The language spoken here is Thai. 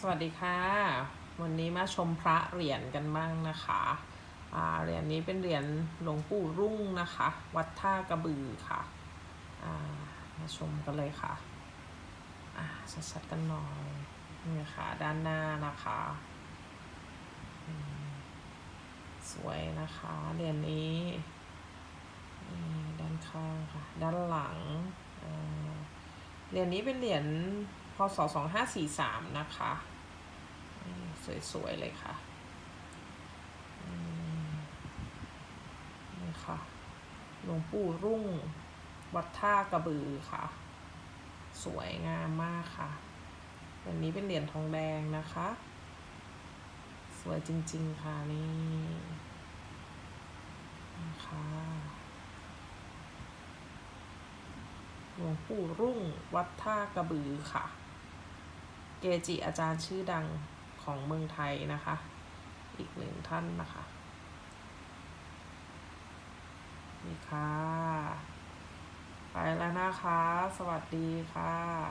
สวัสดีค่ะ วันนี้มาชมพระเหรียญกันบ้างนะคะเหรียญนี้เป็นเหรียญหลวงปู่รุ่งนะคะ วัดท่ากระบือค่ะามาชมกันเลยค่ะชัดๆกันหน่อยนี่ค่ะด้านหน้านะคะ สวยนะคะเหรียญนี้นี่ด้านข้างค่ะ ด้านหลังเหรียญนี้เป็นเหรียญ พศ2543 นะคะ สวย ๆ เลยค่ะนี่ค่ะหลวงปู่รุ่งวัดท่ากระบือค่ะ สวยงามมากค่ะเหรียญนี้เป็นเหรียญทองแดงนะคะ สวยจริง ๆ ค่ะ นี่นะคะหลวงปู่รุ่งวัดท่ากระบือค่ะ เกจิอาจารย์ชื่อดังของเมืองไทยนะคะ อีกหนึ่งท่านนะคะนี่ค่ะ ไปแล้วนะคะ สวัสดีค่ะ